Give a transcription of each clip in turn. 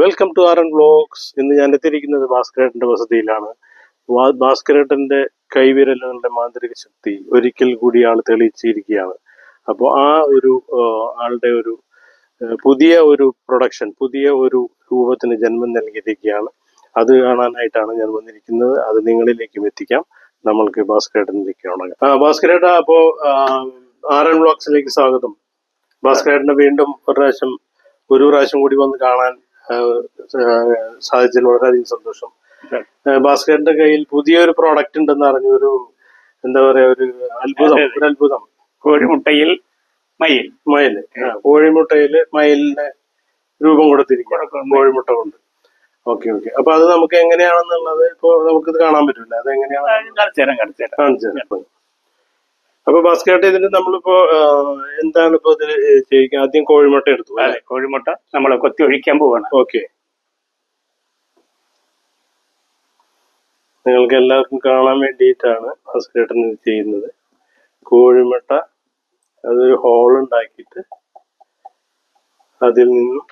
Welcome to R N blogs ഇന്ന് ഞാൻ എത്തിയിരിക്കുന്നത് ഭാസ്കരേട്ടന്റെ വസതിയിലാണ്. ഭാസ്കരേട്ടന്റെ കൈവിരലുകളുടെ മാന്ത്രിക ശക്തി ഒരിക്കൽ കൂടി ആൾ തെളിയിച്ചിരിക്കുകയാണ്. അപ്പോൾ ആ ഒരു ആളുടെ ഒരു പുതിയ ഒരു പ്രൊഡക്ഷൻ പുതിയ ഒരു രൂപത്തിന് ജന്മം നൽകിയിരിക്കുകയാണ്. അത് കാണാനായിട്ടാണ് ഞാൻ വന്നിരിക്കുന്നത്. അത് നിങ്ങളിലേക്കും എത്തിക്കാം. നമ്മൾക്ക് ഭാസ്കരേട്ടനിലേക്ക് ഉണങ്ങാം. ഭാസ്കരേട്ട അപ്പോ ആർ എൻ വ്ലോഗ്സിലേക്ക് സ്വാഗതം. ഭാസ്കരേട്ടനെ വീണ്ടും ഒരു പ്രാവശ്യം ഒരു പ്രാവശ്യം കൂടി വന്ന് കാണാൻ സാധിച്ചതിൽ വളരെയധികം സന്തോഷം. ഭാസ്കരന്റെ കയ്യിൽ പുതിയൊരു പ്രോഡക്റ്റ് ഉണ്ടെന്ന് അറിഞ്ഞ ഒരു എന്താ പറയാ ഒരു അത്ഭുതം അതെ, അതെ. ഒരു അത്ഭുതം കോഴിമുട്ടയിൽ മയിൽ. മയിൽ. കോഴിമുട്ടയിൽ മയിലിന് രൂപം കൊടുത്തിരിക്കുകയാണ്. കോഴിമുട്ട കൊണ്ട്. ഓക്കെ ഓക്കെ അപ്പൊ അത് നമുക്ക് എങ്ങനെയാണെന്നുള്ളത് ഇപ്പൊ നമുക്കിത് കാണാൻ പറ്റില്ല അത് എങ്ങനെയാണ് കാണിച്ചു തരാം. കാണിച്ചു തരാം. അപ്പൊ ഭാസ്കരേട്ട ഇതിന് നമ്മളിപ്പോ എന്താണ് ഇപ്പൊ ഇതിൽ ചെയ്യിക്കുക ആദ്യം കോഴിമുട്ട എടുത്തു അതെ കോഴിമുട്ട നമ്മൾ കൊത്തി ഒഴിക്കാൻ പോവാണ്. ഓക്കെ. നിങ്ങൾക്ക് എല്ലാവർക്കും കാണാൻ വേണ്ടിയിട്ടാണ് ഭാസ്കരേട്ടൻ ഇത് ചെയ്യുന്നത്. കോഴിമുട്ട അതൊരു ഹോൾ ഉണ്ടാക്കിയിട്ട് അതിൽ നിന്നും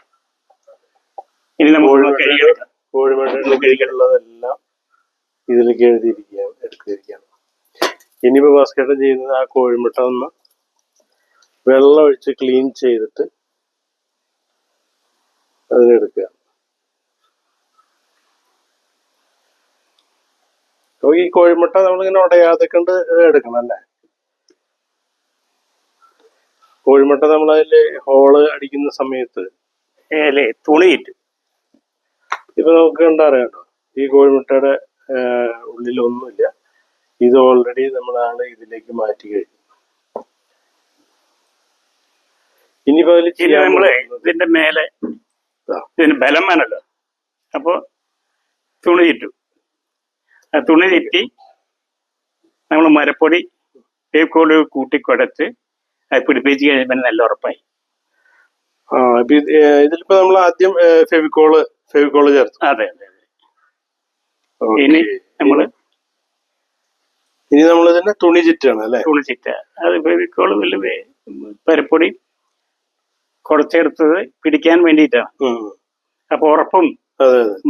ഇനി കോഴിമുട്ടയുടെ കീഴിലുള്ളതെല്ലാം ഇതിലേക്ക് എഴുതിയിരിക്കുകയാണ് എടുത്തിരിക്കുകയാണ്. ഇനിയിപ്പോ ബാസ്കറ്റ് ചെയ്യുന്നത് ആ കോഴിമുട്ട ഒന്ന് വെള്ളം ഒഴിച്ച് ക്ലീൻ ചെയ്തിട്ട് അതിനെടുക്കുക. അപ്പൊ ഈ കോഴിമുട്ട നമ്മളിങ്ങനെ ഉടയാതെ കണ്ട് എടുക്കണം അല്ലേ? കോഴിമുട്ട നമ്മൾ അതിൽ ഹോൾ അടിക്കുന്ന സമയത്ത് തുണിയിട്ട് ഇപ്പൊ നമുക്ക് കണ്ടറിയാട്ടോ ഈ കോഴിമുട്ടയുടെ ഉള്ളിലൊന്നുമില്ല. ഇത് ഓൾറെഡി നമ്മളാണ് ഇതിലേക്ക് മാറ്റി കഴിഞ്ഞു ഇനിയിപ്പോ ഇനി നമ്മൾ ഇതിന്റെ മേലെ. ഇതിന് ബലം വേണല്ലോ. അപ്പൊ തുണി ചുറ്റും. ആ തുണി ചുറ്റി നമ്മൾ മരപ്പൊടി വേക്കോട് കൂട്ടിക്കുടച്ച് അത് പിടിപ്പിച്ച് കഴിയുമ്പോൾ നല്ല ഉറപ്പായി. ആ ഇതിലിപ്പോ നമ്മൾ ആദ്യം ഫെവിക്കോൾ ഫെവിക്കോൾ ചേർത്തു. അതെ അതെ അതെ. ഇനി നമ്മൾ ഇനി നമ്മൾ ഇതിനെ തുണി ചിറ്റാണ് അല്ലെ? തുണി ചിറ്റ. അത് വേവിക്കോൾ വലിയ പരിപ്പൊടി കുറച്ചെടുത്തത് പിടിക്കാൻ വേണ്ടിയിട്ടാണ്. അപ്പൊ ഉറപ്പും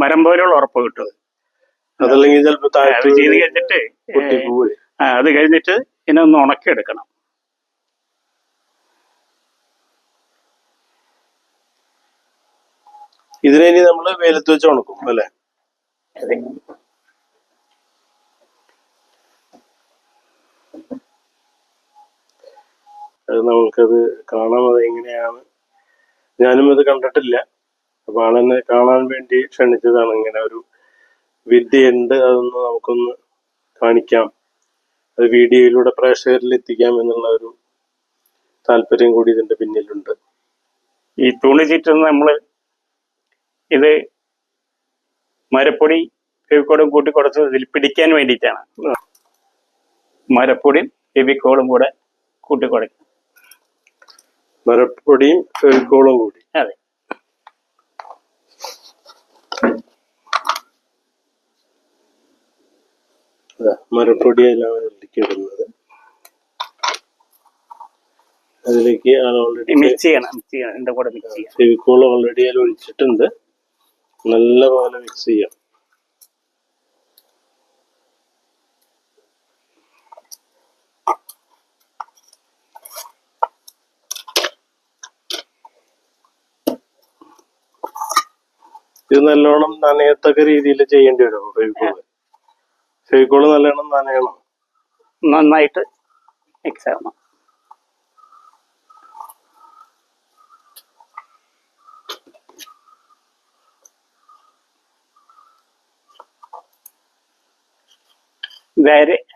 മരം പോലെയുള്ള ഉറപ്പ് കിട്ടും അതല്ലെങ്കിൽ ചിലപ്പോ അത് ചെയ്ത് കഴിഞ്ഞിട്ട് ആ, അത് കഴിഞ്ഞിട്ട് ഇതിനെ ഒന്ന് ഉണക്കിയെടുക്കണം. ഇതിനെ ഇനി നമ്മൾ വെയിലത്ത് വെച്ച് ഉണക്കും അല്ലെ അതെ. അത് നമുക്കത് കാണാം അത് എങ്ങനെയാണ്. ഞാനും അത് കണ്ടിട്ടില്ല. അപ്പൊ ആളെന്നെ കാണാൻ വേണ്ടി ക്ഷണിച്ചതാണ് ഇങ്ങനെ ഒരു വിദ്യയുണ്ട് അതൊന്ന് നമുക്കൊന്ന് കാണിക്കാം. അത് വീഡിയോയിലൂടെ പ്രേക്ഷകരിൽ എത്തിക്കാം എന്നുള്ള ഒരു താല്പര്യം കൂടി ഇതിന്റെ പിന്നിലുണ്ട്. ഈ തുണി ചുറ്റുന്ന നമ്മൾ ഇത് മരപ്പൊടി ഫെവിക്കോളും കൂട്ടി കുറച്ച് ഇതിൽ പിടിക്കാൻ വേണ്ടിയിട്ടാണ്. മരപ്പൊടി മരപ്പൊടിയും ഫെവിക്കോളും കൂടെ കൂട്ടി കുടയ്ക്കും മരപ്പൊടിയും ഫെവിക്കോളും കൂടി. അതെ. മരപ്പൊടിയെല്ലാം അതിലേക്ക് ഇടുന്നത്. അതിലേക്ക് ഓൾറെഡി മിക്സ് ചെയ്യണം മിക്സ് ചെയ്യണം. എന്റെ കൂടെ മിക്സ് ചെയ്യാം ഫെവിക്കോൾ ഓൾറെഡി അതിൽ ഒഴിച്ചിട്ടുണ്ട്. നല്ല പോലെ മിക്സ് ചെയ്യാം. ഇത് നല്ലോണം നനയത്തക്ക രീതിയിൽ ചെയ്യേണ്ടി വരും ഫെവിക്കോൾ. ഫെവിക്കോൾ നല്ലോണം നനയണം. നന്നായിട്ട് മിക്സ് ആവണം.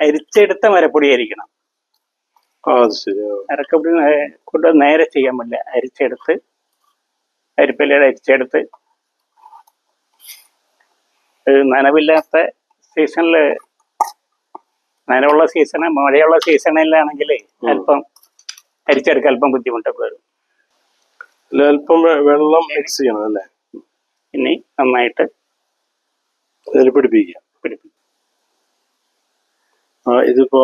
അരിച്ചെടുത്ത മരപ്പൊടി ആയിരിക്കണം. അരക്കപ്പൊടി കൊണ്ട് നേരെ ചെയ്യാൻ പറ്റില്ല. അരിച്ചെടുത്ത് അരിപ്പല്ലയുടെ അരിച്ചെടുത്ത് നനവില്ലാത്ത സീസണിൽ നനവുള്ള സീസണ് മഴയുള്ള സീസണിലാണെങ്കിൽ അല്പം അരിച്ചെടുക്കാൻ അല്പം ബുദ്ധിമുട്ടൊക്കെ വരും. അല്പം വെള്ളം മിക്സ് ചെയ്യണം അല്ലേ? ഇനി നന്നായിട്ട് അതിൽ പിടിപ്പിക്കുക. ഇതിപ്പോ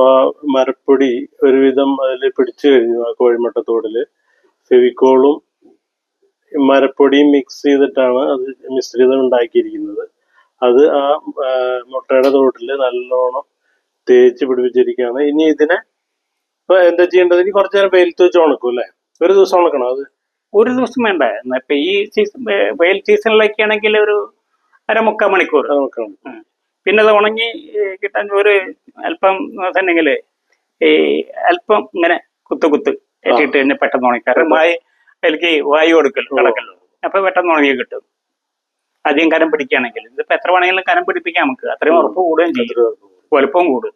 മരപ്പൊടി ഒരുവിധം അതിൽ പിടിച്ചു കഴിഞ്ഞു ആ കോഴിമട്ടത്തോടിൽ. ഫെവിക്കോളും മരപ്പൊടിയും മിക്സ് ചെയ്തിട്ടാണ് അത് മിശ്രിതം ഉണ്ടാക്കിയിരിക്കുന്നത്. അത് ആ മുട്ടയുടെ തോട്ടിൽ നല്ലോണം തേച്ച് പിടിപ്പിച്ചിരിക്കുകയാണ്. ഇനി ഇതിനെ ഇപ്പൊ എന്താ ചെയ്യേണ്ടത്? ഇനി കുറച്ചു നേരം വെയിലത്ത് വെച്ച് ഉണക്കും അല്ലേ? ഒരു ദിവസം ഉണക്കണം അത്? ഒരു ദിവസം വേണ്ട. ഇപ്പൊ ഈ സീസൺ വെയിൽ സീസണിലൊക്കെ ആണെങ്കിൽ ഒരു അരമുക്കാൽ മണിക്കൂർ. പിന്നെ അത് ഉണങ്ങി കിട്ടാൻ ഒരു അല്പം തന്നെങ്കിൽ ഈ അല്പം ഇങ്ങനെ കുത്ത് കുത്ത് ഏറ്റിട്ട് കഴിഞ്ഞാൽ പെട്ടെന്ന് ഉണങ്ങി കാരണം വായു അതിലേക്ക് വായു കൊടുക്കൽ കിടക്കല്ലോ അപ്പൊ പെട്ടെന്ന് ഉണങ്ങി കിട്ടും. അധികം കരം പിടിക്കുകയാണെങ്കിൽ ഇതിപ്പോ എത്ര വേണമെങ്കിലും കരം പിടിപ്പിക്കാം നമുക്ക്. അത്രയും ഉറപ്പ് കൂടുകയും ചെയ്യും. വലുപ്പം കൂടും.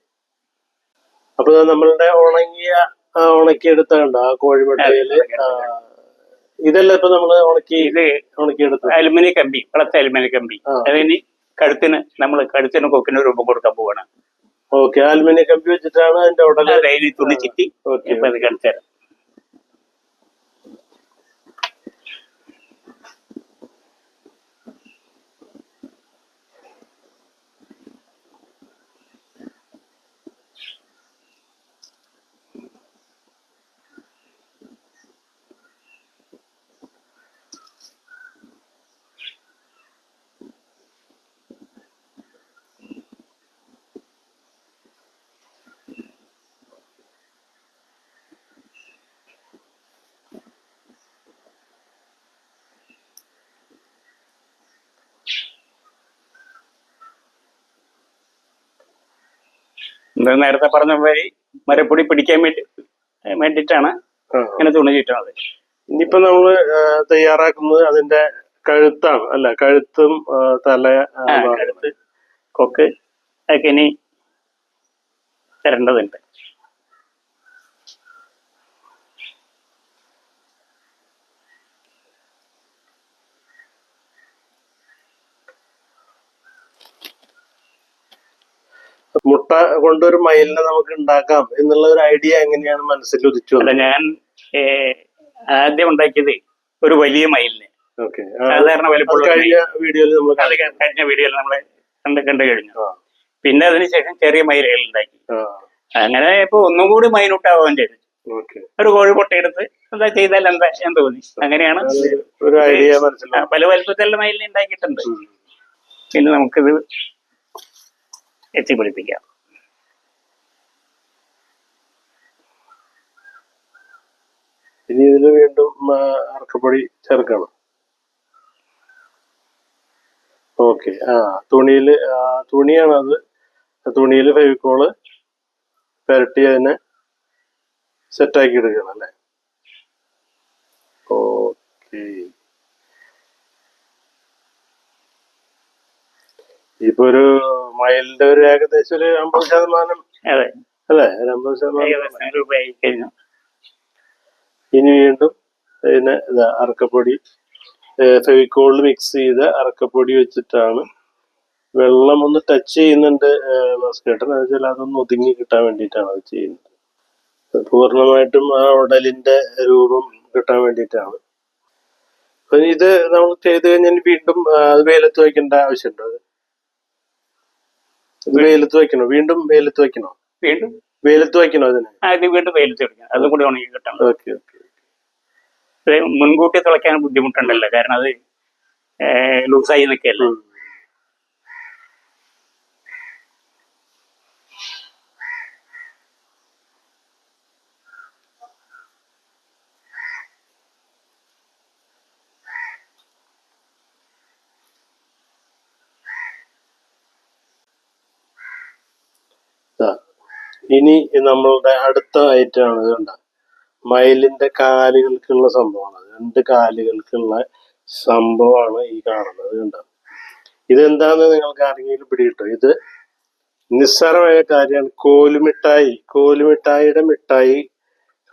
അപ്പൊ നമ്മളുടെ ഉണങ്ങിയ ഉണക്കിയെടുത്തുണ്ട് ഉണക്കിയെടുത്ത ആ കോഴിമുട്ടയിൽ ഇതല്ല ഇപ്പൊ നമ്മൾ ഉണക്കി ഇത് ഉണക്കിയെടുത്ത്? അലുമിനിയം കമ്പി വെളുത്ത അലുമിനിയം കമ്പി. അതിന് കഴുത്തിന് നമ്മൾ കഴുത്തിന് കൊക്കിന് രൂപം കൊടുക്കാൻ പോവാണ്. ഓക്കെ അലുമിനിയം കമ്പി വെച്ചിട്ടാണ് അതിന്റെ ഉടനെ തുണി ചിറ്റി ഓക്കെ നേരത്തെ പറഞ്ഞ വഴി മരപ്പൊടി പിടിക്കാൻ വേണ്ടി വേണ്ടിയിട്ടാണ് ആ. ഇങ്ങനെ തുണി ചുറ്റുന്നത്. ഇനിയിപ്പോ നമ്മൾ തയ്യാറാക്കുന്നത് അതിന്റെ കഴുത്താണ്. അല്ല കഴുത്തും തല കഴുത്ത് കൊക്ക് ഒക്കെ ഇനി തരേണ്ടതുണ്ട് മുട്ട കൊണ്ടൊരു മയിലിനെ നമുക്ക് ഉണ്ടാക്കാം എന്നുള്ള ഒരു ഐഡിയ എങ്ങനെയാണ് മനസ്സിൽ ഉദിച്ചു അല്ല ഞാൻ ആദ്യം ഉണ്ടാക്കിയത് ഒരു വലിയ മയിലിനെ. സാധാരണ കഴിഞ്ഞ വീഡിയോയിൽ നമ്മൾ കഴിഞ്ഞ വീഡിയോയിൽ നമ്മൾ കണ്ട് കണ്ടു കഴിഞ്ഞു. പിന്നെ അതിനുശേഷം ചെറിയ മയിലുകൾ ഉണ്ടാക്കി. അങ്ങനെ ഇപ്പൊ ഒന്നും കൂടി മൈനൂട്ടാവുകയും ചെയ്തു. ഒരു കോഴി പൊട്ടയെടുത്ത് എന്താ ചെയ്താൽ എന്താ എന്ന് തോന്നി. അങ്ങനെയാണ് പല വലുപ്പത്തിലുള്ള മയിലിനെ ഉണ്ടാക്കിയിട്ടുണ്ട്. പിന്നെ നമുക്കിത് എത്തിപ്പിടിപ്പിക്കാം. ഇനി ഇതിൽ വീണ്ടും അറക്കപ്പൊടി ചേർക്കണം. ഓക്കെ ആ തുണിയിൽ തുണിയാണ് അത് തുണിയിൽ ഫെവിക്കോൾ പുരട്ടി അതിനെ സെറ്റാക്കി എടുക്കണം അല്ലേ? ഓക്കെ. ഇപ്പൊ ഒരു മയിലിന്റെ ഒരു ഏകദേശം ഒരു അമ്പത് ശതമാനം അതെ. അല്ലെ? ഒരു അമ്പത് ശതമാനം രൂപയായി കഴിഞ്ഞു ഇനി വീണ്ടും ഇതിനെ ഇതാ അറക്കപ്പൊടി ഫെവിക്കോളിൽ മിക്സ് ചെയ്ത് അറക്കപ്പൊടി വെച്ചിട്ടാണ് വെള്ളം ഒന്ന് ടച്ച് ചെയ്യുന്നുണ്ട് മസ്കേട്ടൻ അത് വെച്ചാൽ അതൊന്ന് ഒതുങ്ങി കിട്ടാൻ വേണ്ടിയിട്ടാണ് അത് ചെയ്യുന്നത്. പൂർണമായിട്ടും ആ ഉടലിന്റെ രൂപം കിട്ടാൻ വേണ്ടിയിട്ടാണ്. അപ്പൊ ഇത് നമ്മൾ ചെയ്ത് കഴിഞ്ഞാൽ വീണ്ടും അത് വെയിലത്ത് വയ്ക്കേണ്ട ആവശ്യമുണ്ടോ? അത് വെയിലത്ത് വയ്ക്കണോ വീണ്ടും വെയിലത്ത് വയ്ക്കണോ വീണ്ടും? വെയിലത്ത് വയ്ക്കണോ അതിന് വീണ്ടും വെയിലത്ത് എടുക്കണം അതും കൂടി ഉണങ്ങി കിട്ടണം. ഓക്കെ ഓക്കെ ഇത് മുൻകൂട്ടി തിളയ്ക്കാൻ ബുദ്ധിമുട്ടുണ്ടല്ലോ. കാരണം അത് ലൂസായി നിൽക്കല്ലേ ഇനി നമ്മളുടെ അടുത്ത ഐറ്റം ആണ് കണ്ട? മയിലിന്റെ കാലുകൾക്കുള്ള സംഭവമാണ്. രണ്ട് കാലുകൾക്കുള്ള സംഭവമാണ് ഈ കാണുന്നത് കണ്ട? ഇതെന്താന്ന് നിങ്ങൾക്ക് ആരെങ്കിലും പിടികിട്ടോ? ഇത് നിസ്സാരമായ കാര്യമാണ്. കോലുമിഠായി. കോലുമിഠായിയുടെ മിഠായി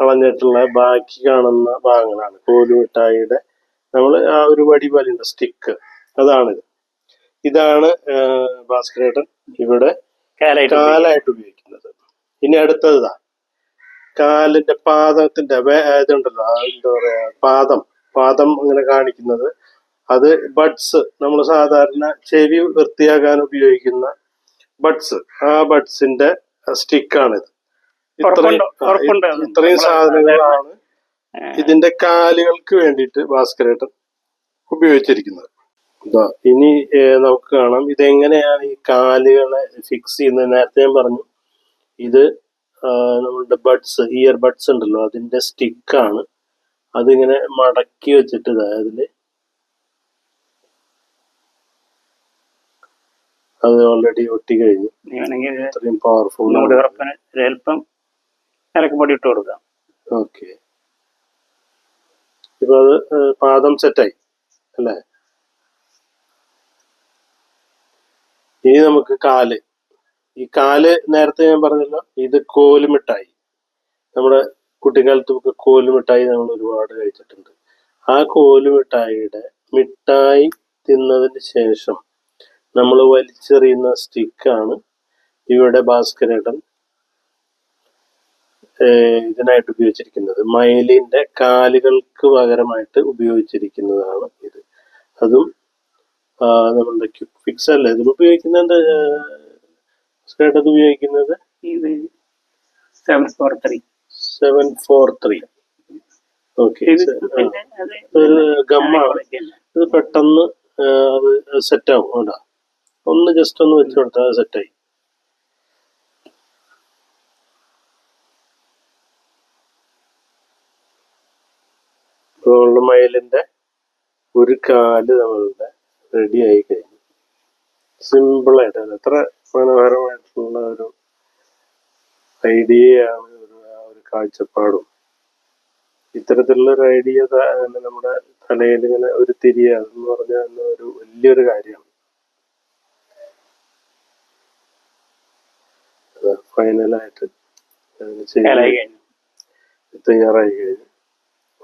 കളഞ്ഞിട്ടുള്ള ബാക്കി കാണുന്ന ഭാഗങ്ങളാണ്. കോലുമിഠായിയുടെ നമ്മൾ ആ ഒരു വടി പോലെയുണ്ട് സ്റ്റിക്ക് അതാണ് ഇതാണ് ഭാസ്കരേട്ടൻ ഇവിടെ കാലായിട്ട് ഉപയോഗിക്കുന്നത്. ഇനി അടുത്തതാ. കാലിന്റെ പാദത്തിന്റെ ഇതുണ്ടല്ലോ എന്താ പറയാ പാദം. പാദം ഇങ്ങനെ കാണിക്കുന്നത്. അത് ബഡ്സ് നമ്മൾ സാധാരണ ചെവി വൃത്തിയാക്കാൻ ഉപയോഗിക്കുന്ന ബഡ്സ് ആ ബഡ്സിന്റെ സ്റ്റിക്കാണിത് ഇത്രയും? ഇത്രയും സാധനങ്ങളാണ് ഇതിന്റെ കാലുകൾക്ക് വേണ്ടിയിട്ട് ഭാസ്കരേട്ടൻ ഉപയോഗിച്ചിരിക്കുന്നത്. ഇനി നമുക്ക് കാണാം. ഇതെങ്ങനെയാണ് ഈ കാലുകളെ ഫിക്സ് ചെയ്യുന്നത്? നേരത്തെ ഞാൻ പറഞ്ഞു. ഇത് നമ്മളുടെ ബഡ്സ് ഇയർ ബഡ്സ് ഉണ്ടല്ലോ അതിന്റെ സ്റ്റിക്കാണ് അതിങ്ങനെ മടക്കി വെച്ചിട്ട് അതായത് അത് ഓൾറെഡി ഒട്ടി കഴിഞ്ഞു ഇത്രയും പവർഫുൾ ഒരല്പം ഇട്ട് കൊടുക്കാം. ഓക്കെ ഇപ്പൊ അത് പാദം സെറ്റായി അല്ലേ? ഇനി നമുക്ക് കാൽ. ഈ കാൽ നേരത്തെ ഞാൻ പറഞ്ഞല്ലോ ഇത് കോലുമിഠായി. നമ്മുടെ കുട്ടിക്കാലത്ത് ഒക്കെ കോലുമിഠായി നമ്മൾ ഒരുപാട് കഴിച്ചിട്ടുണ്ട്. ആ കോലുമിഠായിയുടെ മിഠായി തിന്നതിന് ശേഷം നമ്മൾ വലിച്ചെറിയുന്ന സ്റ്റിക്കാണ് ഇവിടെ ഭാസ്കരേട്ടൻ ഇതിനായിട്ട് ഉപയോഗിച്ചിരിക്കുന്നത്. മയിലിന്റെ കാലുകൾക്ക് പകരമായിട്ട് ഉപയോഗിച്ചിരിക്കുന്നതാണ് ഇത്. അതും നമ്മളുടെ ക്വിക്ക് ഫിക്സ് അല്ല ഇതിൽ ഉപയോഗിക്കുന്നുണ്ട് അത് ഉപയോഗിക്കുന്നത് ഇത് seven four three seven four three okay അത് ഒരു ഗമ്മാണ് ഇത് പെട്ടെന്ന് അത് സെറ്റ് ആവും കേട്ടോ. ഒന്ന് ജസ്റ്റ് ഒന്ന് വെച്ച് കൊടുത്താൽ സെറ്റായി ഗോൾഡ് മയിലിന്റെ ഒരു കാൽ നമ്മളുടെ റെഡി ആയി കഴിഞ്ഞു. സിമ്പിൾ ആയിട്ട് എത്ര മനോഹരമായിട്ടുള്ള ഒരു ഐഡിയയാണ് ഒരു ആ ഒരു കാഴ്ചപ്പാടും. ഇത്തരത്തിലുള്ള ഒരു ഐഡിയ നമ്മുടെ തലയിൽ ഇങ്ങനെ ഒരു തിരിയ എന്ന് പറഞ്ഞാൽ ഒരു വലിയൊരു കാര്യമാണ്. ഫൈനലായിട്ട് തയ്യാറായി കഴിഞ്ഞു.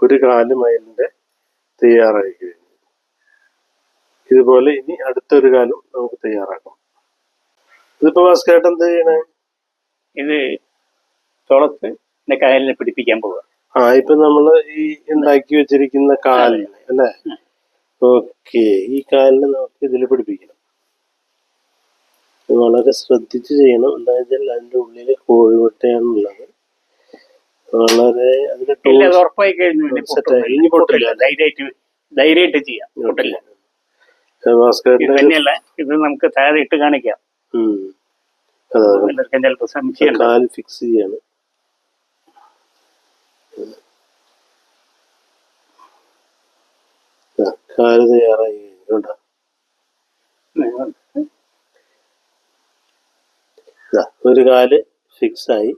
ഒരു കാൽ മൈലിന്റെ തയ്യാറായി കഴിഞ്ഞു. ഇതുപോലെ ഇനി അടുത്തൊരു കാലം നമുക്ക് തയ്യാറാക്കാം. ഇതിപ്പോ ഭാസ്കരേട്ടൻ എന്ത് ചെയ്യണേ? ഇത് തുളത്ത് എന്റെ കായലിനെ പിടിപ്പിക്കാൻ പോവുക ആ ഇപ്പൊ നമ്മൾ ഈ ഉണ്ടാക്കി വെച്ചിരിക്കുന്ന കാലിന് അല്ലേ? ഓക്കെ ഈ കാലിന് നമുക്ക് ഇതിൽ പിടിപ്പിക്കണം. വളരെ ശ്രദ്ധിച്ച് ചെയ്യണം. വെച്ചാൽ അതിന്റെ ഉള്ളിൽ കോഴിവട്ടയാണുള്ളത് വളരെ അതിന്റെ ഇനി പൊട്ടില്ല. ധൈര്യമായിട്ട് ധൈര്യമായിട്ട് ചെയ്യാം. പൊട്ടില്ല. ഇത് ഭാസ്കരേട്ടൻ ഇത് നമുക്ക് താഴെ ഇട്ട് കാണിക്കാം. എല്ലാവർക്കും ചിലപ്പോൾ സംശയം. കാൽ ഫിക്സ് ചെയ്യാണ്. കാൽ തയ്യാറായി കഴിഞ്ഞു ദാ, ഒരു കാൽ ഫിക്സ് ആയി.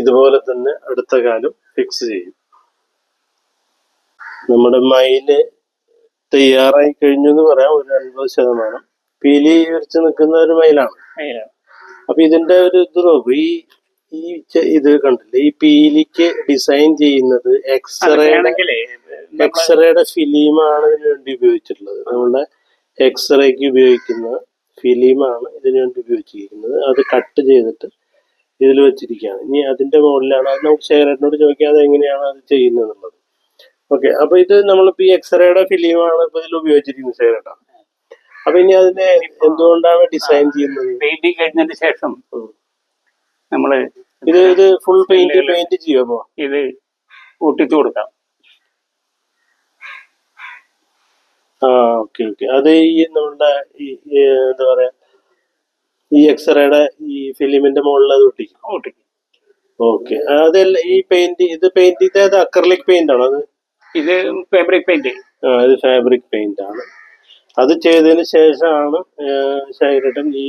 ഇതുപോലെ തന്നെ അടുത്ത കാലം ഫിക്സ് ചെയ്യും. നമ്മുടെ മൈൽ തയ്യാറായി കഴിഞ്ഞു എന്ന് പറയാം. ഒരു അൻപത് ശതമാനം. പീലി വിരിച്ച് നിൽക്കുന്ന ഒരു മയിലാണ്. അപ്പൊ ഇതിന്റെ ഒരു ഇത് നോക്കൂ. ഈ ഈ ഇത് കണ്ടില്ലേ? ഈ പീലിക്ക് ഡിസൈൻ ചെയ്യുന്നത് എക്സ്റേ എക്സ്റേയുടെ ഫിലിമാണ് ഇതിനു വേണ്ടി ഉപയോഗിച്ചിട്ടുള്ളത്. നമ്മളുടെ എക്സ്റേക്ക് ഉപയോഗിക്കുന്ന ഫിലിമാണ് ഇതിനു വേണ്ടി ഉപയോഗിച്ചിരിക്കുന്നത്. അത് കട്ട് ചെയ്തിട്ട് ഇതിൽ വെച്ചിരിക്കുകയാണ്. ഇനി അതിന്റെ മുകളിലാണ്. അത് നമുക്ക് ശേഖരനോട് ചോദിക്കാതെ എങ്ങനെയാണ് അത് ചെയ്യുന്നത് എന്നുള്ളത്. ഓക്കെ. അപ്പൊ ഇത് നമ്മളിപ്പോ ഈ എക്സ്റേയുടെ ഫിലിമാണ് ഇപ്പൊ ഇതിൽ ഉപയോഗിച്ചിരിക്കുന്നത് ശേഖരേട്ടാ. അപ്പൊ ഇനി അതിനെ എന്തുകൊണ്ടാണ് ഡിസൈൻ ചെയ്യുന്നത്? പെയിന്റിങ് കഴിഞ്ഞതിന് ശേഷം. നമ്മൾ ഇത് ഇത് ഫുൾ പെയിന്റ് പെയിന്റ് ചെയ്യുമോ ഇത് ഒട്ടിച്ചു കൊടുക്കാം. ആ ഓക്കെ ഓക്കെ അത് ഈ നമ്മളുടെ ഈ എന്താ പറയാ ഈ എക്സ്റേയുടെ ഈ ഫിലിമിന്റെ മുകളിൽ അത് ഒട്ടിക്കും ഒട്ടിക്കും ഓക്കെ അതല്ല ഈ പെയിന്റ് ഇത് പെയിന്റ് ഇത് അക്രലിക് പെയിന്റ് ആണോ അത്? ഇത് ഫാബ്രിക് പെയിന്റ് ആ ഇത് ഫാബ്രിക് പെയിന്റ് ആണ്. അത് ചെയ്തതിന് ശേഷമാണ് ശേഖരട്ടൻ ഈ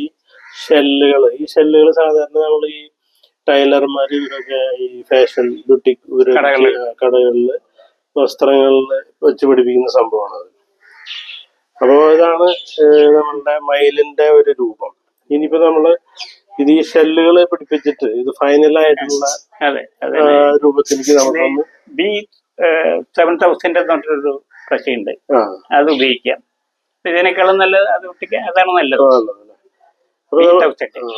ഷെല്ലുകൾ ഈ ഷെല്ലുകൾ സാധാരണ നമ്മൾ ഈ ടൈലർമാർ ഇവരൊക്കെ ഈ ഫാഷൻ കടകളിൽ. കടകളിൽ വസ്ത്രങ്ങളിൽ വെച്ച് പിടിപ്പിക്കുന്ന സംഭവമാണ് അത്. അപ്പോൾ ഇതാണ് നമ്മളുടെ മയിലിന്റെ ഒരു രൂപം. ഇനിയിപ്പോ നമ്മൾ ഇത് ഈ ഷെല്ലുകൾ പിടിപ്പിച്ചിട്ട് ഇത് ഫൈനലായിട്ടുള്ള രൂപത്തിലേക്ക് നമുക്ക് ബി സെവൻ തൗസൻഡ് എന്ന് പറഞ്ഞൊരു കൃഷിയുണ്ട്. അത് ഉപയോഗിക്കാം. ഇതിനേക്കാളും നല്ലത് അത് കുട്ടിക്ക് അതാണ് നല്ലത്.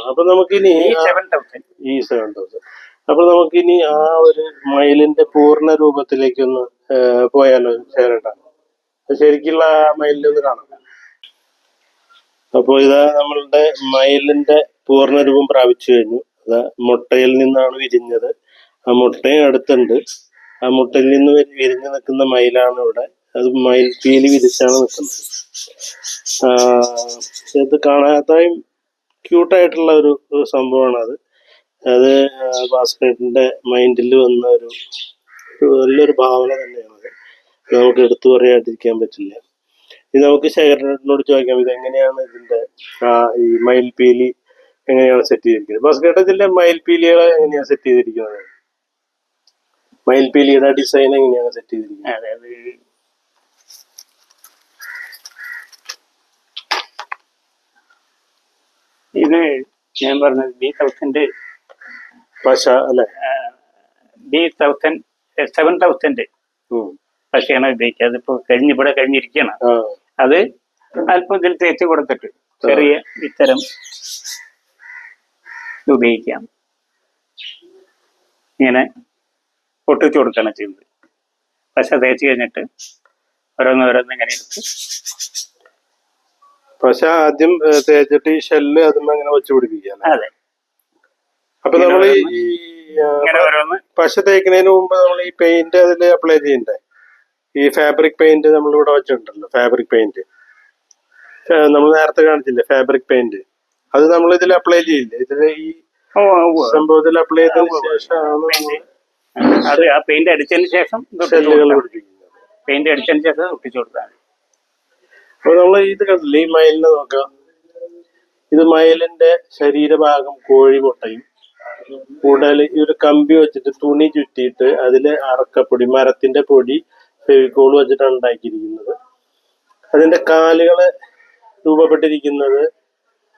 അപ്പൊ നമുക്കിനി ആ- സെവൻ തൗസൻഡ് ഈ സെവൻ തൗസൻഡ് അപ്പൊ നമുക്കിനി ആ ഒരു മയിലിന്റെ പൂർണ രൂപത്തിലേക്കൊന്ന് പോയാലോ ചേരട്ടാ? ശരിക്കുള്ള ആ മയിലിനെ ഒന്ന് കാണാം. അപ്പോൾ ഇതാ നമ്മളുടെ മയിലിന്റെ പൂർണ രൂപം പ്രാപിച്ചു കഴിഞ്ഞു. അതാ മുട്ടയിൽ നിന്നാണ് വിരിഞ്ഞത്. ആ മുട്ടയും അടുത്തുണ്ട്. ആ മുട്ടയിൽ നിന്ന് വിരിഞ്ഞു നിൽക്കുന്ന മയിലാണ് ഇവിടെ അത് മയിൽ പീലി വിരിച്ചാണ് നിൽക്കുന്നത് ഇത് കാണാത്തയും ക്യൂട്ടായിട്ടുള്ള ഒരു സംഭവമാണ് അത്. അത് ഭാസ്കരന്റെ മൈൻഡിൽ വന്ന ഒരു നല്ലൊരു ഭാവന തന്നെയാണ് അത്. നമുക്ക് എടുത്തു പറയാതിരിക്കാൻ പറ്റില്ല. ഇത് നമുക്ക് ശേഖരനോട് ചോദിക്കാം ഇത് എങ്ങനെയാണ് ഇതിന്റെ ഈ മയിൽപ്പീലി എങ്ങനെയാണ് സെറ്റ് ചെയ്തിരിക്കുന്നത്? ഭാസ്കരേട്ട ഇതിന്റെ മയിൽപീലികളെ എങ്ങനെയാണ് സെറ്റ് ചെയ്തിരിക്കുന്നത്? മയിൽപ്പീലിയുടെ ഡിസൈൻ എങ്ങനെയാണ് സെറ്റ് ചെയ്തിരിക്കുന്നത്? അതായത് ഇത് ഞാൻ പറഞ്ഞത് ബി തൗസൻഡ്. പശ അല്ലെ? ബി തൗസൻഡ് സെവൻ തൗസൻഡ് പശയാണ് ഉപയോഗിക്കുക അതിപ്പോ കഴിഞ്ഞ് ഇവിടെ കഴിഞ്ഞിരിക്കണം അത് അല്പം ഇതിൽ തേച്ച് കൊടുത്തിട്ട് ചെറിയ ഇത്തരം ഇത് ഉപയോഗിക്കാം. ഇങ്ങനെ പൊട്ടിച്ചു കൊടുക്കുകയാണ് ചെയ്യുന്നത്. പശ തേച്ച് കഴിഞ്ഞിട്ട് ഓരോന്ന് ഓരോന്ന് ഇങ്ങനെ എടുത്ത് പശ ആദ്യം തേച്ചിട്ട് ഈ ഷെല്ല് അതും അങ്ങനെ വെച്ച് പിടിപ്പിക്കുക അതെ. അപ്പൊ നമ്മൾ ഈ പശ തേക്കുന്നതിന് മുമ്പ് നമ്മൾ ഈ പെയിന്റ് അതിൽ അപ്ലൈ ചെയ്യണ്ടേ? ഈ ഫാബ്രിക് പെയിന്റ് നമ്മൾ ഇവിടെ വെച്ചിട്ടുണ്ടല്ലോ ഫാബ്രിക് പെയിന്റ്. നമ്മൾ നേരത്തെ കാണിച്ചില്ലേ ഫാബ്രിക് പെയിന്റ്. അത് നമ്മൾ ഇതിൽ അപ്ലൈ ചെയ്യില്ലേ? ഇതിൽ ഈ. സംഭവത്തിൽ അപ്ലൈ ചെയ്തതിന് ശേഷമാണ് അത് ആ പെയിന്റ് അടിച്ചതിന് ശേഷം പെയിന്റ് അടിച്ചതിന് ശേഷം ഒട്ടിച്ചു കൊടുത്താൽ മതി. അപ്പൊ നമ്മൾ ഇത് കണ്ടില്ലേ? ഈ മയിലിനെ നോക്കാം. ഇത് മയിലിന്റെ ശരീരഭാഗം കോഴി മുട്ടയും കൂടുതൽ ഈ ഒരു കമ്പി വെച്ചിട്ട് തുണി ചുറ്റിയിട്ട് അതിൽ അറക്കപ്പൊടി മരത്തിന്റെ പൊടി ഫെവിക്കോൾ വെച്ചിട്ടാണ് ഉണ്ടാക്കിയിരിക്കുന്നത്. അതിന്റെ കാലുകൾ രൂപപ്പെട്ടിരിക്കുന്നത്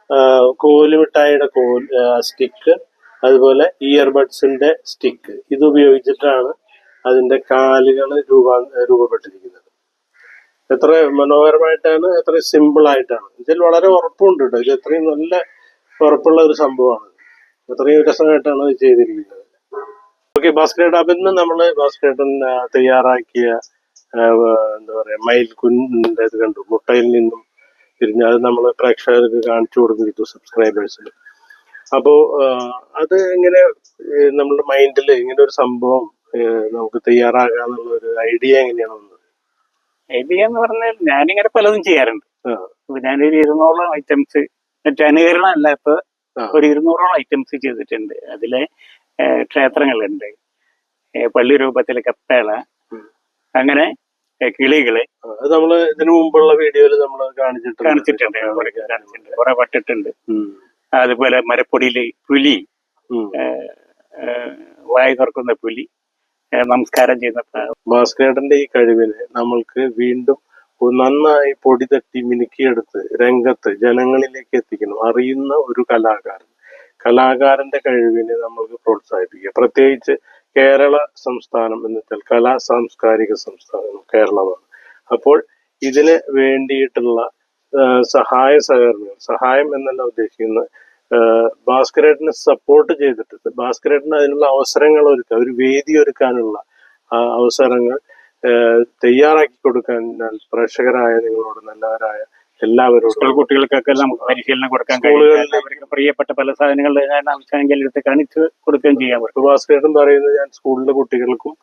ആ, കോലുമിഠായിയുടെ കോൽ സ്റ്റിക്ക് അതുപോലെ ഇയർബഡ്സിന്റെ സ്റ്റിക്ക്. ഇത് ഉപയോഗിച്ചിട്ടാണ് അതിന്റെ കാലുകൾ രൂപ രൂപപ്പെട്ടിരിക്കുന്നത്. എത്ര മനോഹരമായിട്ടാണ് എത്ര സിമ്പിൾ ആയിട്ടാണ്. ഇതിൽ വളരെ ഉറപ്പുണ്ട് കേട്ടോ ഇത് എത്രയും നല്ല ഉറപ്പുള്ള ഒരു സംഭവമാണ്. എത്രയും രസമായിട്ടാണ് ഇത് ചെയ്തിരിക്കുന്നത്. ഓക്കെ ഭാസ്കരേട്ടൻ അപ്പം നിന്ന് നമ്മൾ ഭാസ്കരേട്ടൻ തയ്യാറാക്കിയ എന്താ പറയാ മയിൽ കുഞ്ഞിന്റെ ഇത് കണ്ടു. മുട്ടയിൽ നിന്നും തിരിഞ്ഞ് അത് നമ്മൾ പ്രേക്ഷകർക്ക് കാണിച്ചു കൊടുത്തിരിക്കും സബ്സ്ക്രൈബേഴ്സിന് അപ്പോ ആ, അത് എങ്ങനെ നമ്മുടെ മൈൻഡിൽ ഇങ്ങനെ ഒരു സംഭവം നമുക്ക് തയ്യാറാകാന്നുള്ള ഒരു ഐഡിയ എങ്ങനെയാണ് ഐഡിയ എന്ന് പറഞ്ഞാൽ ഞാനിങ്ങനെ പലതും ചെയ്യാറുണ്ട്. ഞാനൊരു ഇരുന്നൂറോളം ഐറ്റംസ് മറ്റേ അനുകരണം അല്ലാത്ത ഇപ്പൊ ഒരു ഇരുന്നൂറോളം ഐറ്റംസ് ചെയ്തിട്ടുണ്ട്. അതിലെ ക്ഷേത്രങ്ങളുണ്ട്. പള്ളി രൂപത്തിലെ കപ്പേള. അങ്ങനെ കിളികൾ. അത് നമ്മൾ ഇതിനു മുമ്പുള്ള വീഡിയോയിൽ നമ്മൾ കാണിച്ചിട്ടുണ്ട്. കാണിച്ചിട്ടുണ്ട് കാണിച്ചിട്ടുണ്ട്. കുറെ പട്ടിട്ടുണ്ട്. അതുപോലെ മരപ്പൊടിയിൽ പുലി വായ തുറക്കുന്ന പുലി. നമസ്കാരം ചെയ്യുന്ന ഭാസ്കരേട്ടന്റെ ഈ കഴിവിനെ നമ്മൾക്ക് വീണ്ടും നന്നായി പൊടി തട്ടി മിനുക്കിയെടുത്ത് രംഗത്ത് ജനങ്ങളിലേക്ക് എത്തിക്കണം. അറിയുന്ന ഒരു കലാകാരൻ. കലാകാരന്റെ കഴിവിനെ നമ്മൾക്ക് പ്രോത്സാഹിപ്പിക്കുക. പ്രത്യേകിച്ച് കേരള സംസ്ഥാനം എന്ന് വെച്ചാൽ കലാ സാംസ്കാരിക സംസ്ഥാനം കേരളമാണ്. അപ്പോൾ ഇതിന് വേണ്ടിയിട്ടുള്ള സഹായ സഹകരണങ്ങൾ സഹായം എന്നല്ല ഉദ്ദേശിക്കുന്നത് ആ, ഭാസ്കരേട്ടനെ സപ്പോർട്ട് ചെയ്തിട്ട് ഭാസ്കരേട്ടന് അതിനുള്ള അവസരങ്ങൾ ഒരുക്കുക ഒരു വേദി ഒരുക്കാനുള്ള അവസരങ്ങൾ തയ്യാറാക്കി കൊടുക്കാൻ ഞാൻ പ്രേക്ഷകരായ നിങ്ങളോട് നല്ലവരായ എല്ലാവരോടും കുട്ടികൾക്കൊക്കെ നമുക്ക് പരിശീലനം കൊടുക്കാൻ കഴിയും. പ്രിയപ്പെട്ട പല സാധനങ്ങൾ ആവശ്യമെങ്കിൽ എടുത്ത് കാണിച്ച് കൊടുക്കുകയും ചെയ്യാൻ പറ്റും ഭാസ്കരേട്ടൻ പറയുന്നത് ഞാൻ സ്കൂളിലെ കുട്ടികൾക്കും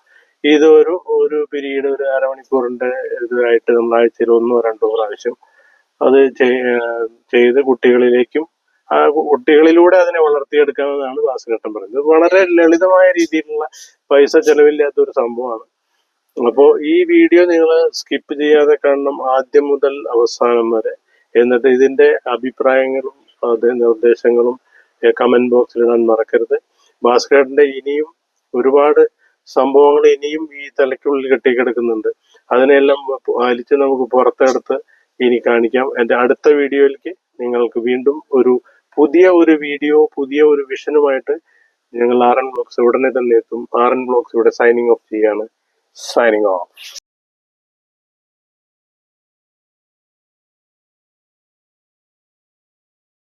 ഇതൊരു ഒരു പിരീഡ് ഒരു അരമണിക്കൂറിന്റെ ഇതായിട്ട് നമ്മൾ ആഴ്ചയിൽ ഒന്നോ രണ്ടോ പ്രാവശ്യം അത് ചെയ്ത് കുട്ടികളിലേക്കും ആ കുട്ടികളിലൂടെ അതിനെ വളർത്തിയെടുക്കാമെന്നാണ് ഭാസ്കരേട്ടൻ പറയുന്നത്. വളരെ ലളിതമായ രീതിയിലുള്ള പൈസ ചെലവില്ലാത്ത ഒരു സംഭവമാണ്. അപ്പോൾ ഈ വീഡിയോ നിങ്ങൾ സ്കിപ്പ് ചെയ്യാതെ കാണണം ആദ്യം മുതൽ അവസാനം വരെ. എന്നിട്ട് ഇതിന്റെ അഭിപ്രായങ്ങളും അത് നിർദ്ദേശങ്ങളും കമന്റ് ബോക്സിൽ ഇടാൻ മറക്കരുത്. ഭാസ്കരന്റെ ഇനിയും ഒരുപാട് സംഭവങ്ങൾ ഇനിയും ഈ തലയ്ക്കുള്ളിൽ കെട്ടിക്കിടക്കുന്നുണ്ട്. അതിനെല്ലാം പാലിച്ച് നമുക്ക് പുറത്തെടുത്ത് ഇനി കാണിക്കാം. എന്റെ അടുത്ത വീഡിയോയിലേക്ക് നിങ്ങൾക്ക് വീണ്ടും ഒരു പുതിയ ഒരു വീഡിയോ പുതിയ ഒരു വിഷനുമായിട്ട് ഞങ്ങൾ ആർ എൻ ബ്ലോക്സ് ഉടനെ തന്നെ എത്തും. ആർ എൻ ബ്ലോക്സ് ഇവിടെ സൈനിങ് ഓഫ് ചെയ്യാണ്. Signing off